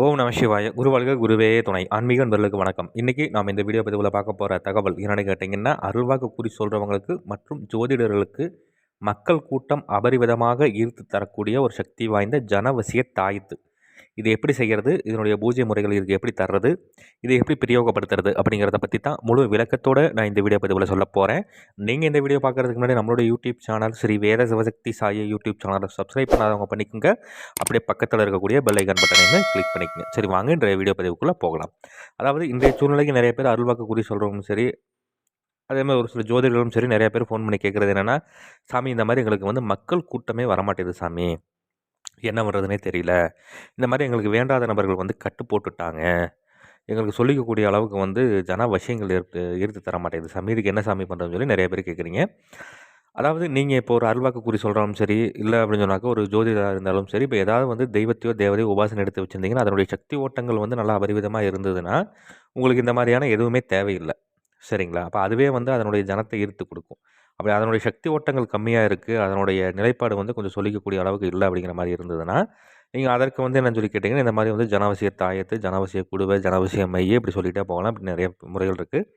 ஓம் நம சிவாய. குருவாழ்க குருவே துணை. ஆன்மீக நண்பர்களுக்கு வணக்கம். இன்றைக்கி நாம் இந்த வீடியோ பதிவில் பார்க்க போகிற தகவல் என்னென்னு கேட்டிங்கன்னா அருள்வாக்கு கூறி சொல்கிறவங்களுக்கு மற்றும் ஜோதிடர்களுக்கு மக்கள் கூட்டம் அபரிவிதமாக ஈர்த்து தரக்கூடிய ஒரு சக்தி வாய்ந்த ஜனவசிய தாயத்து. இது எப்படி செய்கிறது இதனுடைய பூஜை முறைகள் இதுக்கு எப்படி தர்றது? இதை எப்படி பிரயோகப்படுத்துறது? அப்படிங்கிறத பற்றி தான் முழு விளக்கத்தோடு நான் இந்த வீடியோ பதிவில் சொல்ல போகிறேன் நீங்கள் இந்த வீடியோ பார்க்குறதுக்கு முன்னாடி நம்மளோட யூடியூப் சேனல் ஸ்ரீ வேத சிவசக்தி சாய யூடியூப் சேனலை சப்ஸ்கிரைப் பண்ணாதவங்க பண்ணிக்கோங்க. அப்படியே பக்கத்தில் இருக்கக்கூடிய பெல் ஐக்கன் பட்டனையுமே கிளிக் பண்ணிக்கோங்க. சரி வாங்க இன்றைய வீடியோ பதிவுக்குள்ளே போகலாம். அதாவது இன்றைய சூழ்நிலைக்கு நிறைய பேர் அருள்வாக்கு குறி சொல்கிறவங்களும் சரி அதே மாதிரி ஒரு சில ஜோதிடர்களும் சரி நிறைய பேர் ஃபோன் பண்ணி கேட்குறது என்னென்னா சாமி இந்த மாதிரி எங்களுக்கு வந்து மக்கள் கூட்டமே வரமாட்டேது சாமி. என்ன பண்ணுறதுனே தெரியல. இந்த மாதிரி எங்களுக்கு வேண்டாத நபர்கள் வந்து கட்டு போட்டுட்டாங்க. எங்களுக்கு சொல்லிக்கக்கூடிய அளவுக்கு வந்து ஜன விஷயங்கள் எடுத்து ஈர்த்து தர மாட்டேங்குது. சாமி இதுக்கு என்ன சாமி பண்ணுறதுன்னு சொல்லி நிறைய பேர் கேட்குறீங்க. அதாவது நீங்கள் இப்போ ஒரு அருள்வாக்கு குறி சொல்கிறாலும் சரி இல்லை அப்படின்னு சொன்னாக்க ஒரு ஜோதிடராக இருந்தாலும் சரி இப்போ ஏதாவது வந்து தெய்வத்தையோ தேவதையோ உபாசனை எடுத்து வச்சுருந்தீங்கன்னா அதனுடைய சக்தி ஓட்டங்கள் வந்து நல்லா அபரிவிதமாக இருந்ததுன்னா உங்களுக்கு இந்த மாதிரியான எதுவுமே தேவையில்லை. சரிங்களா? அப்போ அதுவே வந்து அதனுடைய ஜனத்தை ஈர்த்து கொடுக்கும். அப்படி அதனுடைய சக்தி ஓட்டங்கள் கம்மியாக இருக்குது அதனுடைய நிலைப்பாடு வந்து கொஞ்சம் சொல்லிக்கக்கூடிய அளவுக்கு இல்லை அப்படிங்கிற மாதிரி இருந்ததுன்னா நீங்கள் அதற்கு வந்து என்ன சொல்லி கேட்டிங்கன்னா இந்த மாதிரி வந்து ஜனவசிய தாயத்து ஜனவசிய குடுவை ஜனவசிய மைய இப்படி சொல்லிகிட்டே போகலாம். இப்படி நிறைய முறைகள் இருக்குது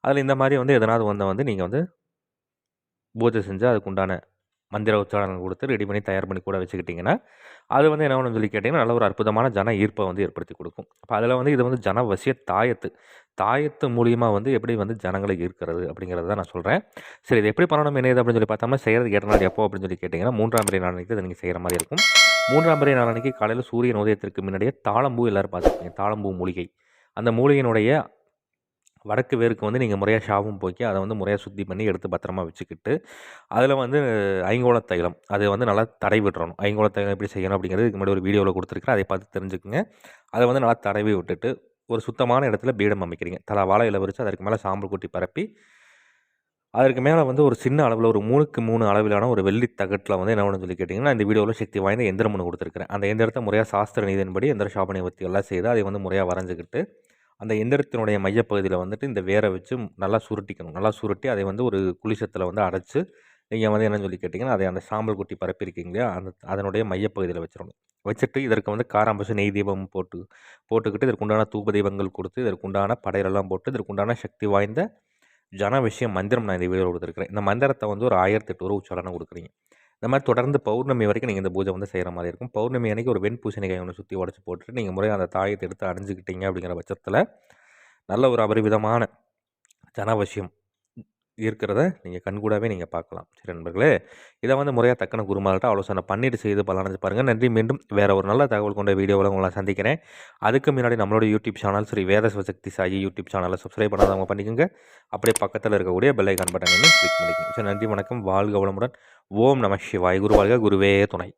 அதில் இந்த மாதிரி வந்து எதனாவது வந்த வந்து நீங்கள் வந்து பூஜை செஞ்சு அதுக்கு உண்டான மந்திர உச்சாரணம் கொடுத்து ரெடி பண்ணி தயார் பண்ணி கூட வச்சுக்கிட்டிங்கன்னா அது வந்து என்ன சொல்லி கேட்டிங்கன்னா நல்ல ஒரு அற்புதமான ஜன ஈர்ப்பை வந்து ஏற்படுத்தி கொடுக்கும். அப்போ அதில் வந்து இது வந்து ஜனவசிய தாயத்து தாயத்து மூலியமாக வந்து எப்படி வந்து ஜனங்களை ஈர்க்கிறது அப்படிங்கிறத தான் நான் சொல்கிறேன் சரி இது எப்படி பண்ணணும்? என்ன அப்படின்னு சொல்லி பார்த்தோம்னா செய்கிறது கேட்ட நாள் எப்போ அப்படின்னு சொல்லி கேட்டிங்கன்னா மூன்றாம் பிறை நாளைக்கு இதை நீங்கள் செய்கிற மாதிரி இருக்கும். மூன்றாம் பிறை நாளைக்கு காலையில் சூரியன் உதயத்திற்கு முன்னாடியே தாளம்பூ எல்லோரும் பார்த்துருக்கீங்க தாளம்பூ மூலிகை. அந்த மூலிகையினுடைய வடக்கு வேருக்கு வந்து நீங்கள் முறையாக ஷாவும் போக்கி அதை வந்து முறையாக சுத்தி பண்ணி எடுத்து பத்திரமா வச்சுக்கிட்டு அதில் வந்து ஐங்கோள தைலம் அதை வந்து நல்லா தடை விட்டுறணும். ஐங்கோள தைலம் எப்படி செய்யணும் அப்படிங்கிறது இதுக்கு முன்னாடி ஒரு வீடியோவில் கொடுத்துருக்கேன் அதை பார்த்து தெரிஞ்சுக்கோங்க. அதை வந்து நல்லா தடவி விட்டுட்டு ஒரு சுத்தமான இடத்துல பீடம் அமைக்கிறீங்க. தலை வாழை இலை வரிச்சு அதற்கு மேலே சாம்பல் கூட்டி பரப்பி அதற்கு மேலே வந்து ஒரு சின்ன அளவில் ஒரு மூணுக்கு மூணு அளவிலான ஒரு வெள்ளி தகட்டில் வந்து என்ன ஒன்று சொல்லி கேட்டிங்கன்னா இந்த வீடியோவில் சக்தி வாய்ந்த எந்திரம் ஒன்று கொடுத்துருக்கிறேன். அந்த எந்திரத்தை முறையாக சாஸ்திர நீதியின்படி எந்திர சாபனை பற்றி எல்லாம் செய்து அதை வந்து முறையாக வரைஞ்சிக்கிட்டு அந்த எந்திரத்தினுடைய மையப்பகுதியில் வந்துட்டு இந்த வேரை வச்சு நல்லா சுருட்டிக்கணும். நல்லா சுருட்டி அதை வந்து ஒரு குளிசத்தில் வந்து அடைச்சி நீங்கள் வந்து என்னன்னு சொல்லி கேட்டிங்கன்னா அதை அந்த சாம்பல் குட்டி பரப்பியிருக்கீங்க அந்த அதனுடைய மையப்பகுதியில் வச்சிடணும். வச்சுட்டு இதற்கு வந்து காராம்பசு நெய் தீபம் போட்டு போட்டுக்கிட்டு இதற்குண்டான தூப தெய்வங்கள் கொடுத்து இதற்குண்டான படையலெல்லாம் போட்டு இதற்குண்டான சக்தி வாய்ந்த ஜன விஷயம் மந்திரம் நான் இந்த வீடியோ கொடுத்துருக்கிறேன். இந்த மந்திரத்தை வந்து ஒரு ஆயிரத்தி எட்டு ரூபா உச்சாரணம் கொடுக்குறீங்க. இந்த மாதிரி தொடர்ந்து பௌர்ணமி வரைக்கும் நீங்கள் இந்த பூஜை வந்து செய்கிற மாதிரி இருக்கும். பௌர்ணமி அன்றைக்கி ஒரு வெண் பூசணிக்காய் ஒன்று சுற்றி உடச்சி போட்டுட்டு நீங்கள் முறையாக அந்த தாயத்தை எடுத்து அணிஞ்சிக்கிட்டீங்க அப்படிங்கிற பட்சத்தில் நல்ல ஒரு அபரிவிதமான ஜனவசியம் இருக்கிறத நீங்கள் கண்கூடாவே நீங்கள் பார்க்கலாம். சரி நண்பர்களே இதை வந்து முறையாக தக்கன குருமார்கிட்ட ஆலோசனை பண்ணிட்டு செய்து பலனஞ்சு பாருங்கள் நன்றி மீண்டும் வேறு ஒரு நல்ல தகவல் கொண்ட வீடியோவில் உங்களை சந்திக்கிறேன். அதுக்கு முன்னாடி நம்மளோட YouTube channel Sri Veda Sivasakthi Sai YouTube சேனலை சப்ஸ்கிரைப் பண்ணாதவங்க பண்ணிக்கோங்க. அப்படியே பக்கத்தில் இருக்கக்கூடிய பெல்லைக்கான் பட்டனை கிளிக் பண்ணிக்கோங்க. சரி நன்றி வணக்கம். வாழ்க வளமுடன். ஓம் நம சிவாய். குருவாழ்க குருவே துணை.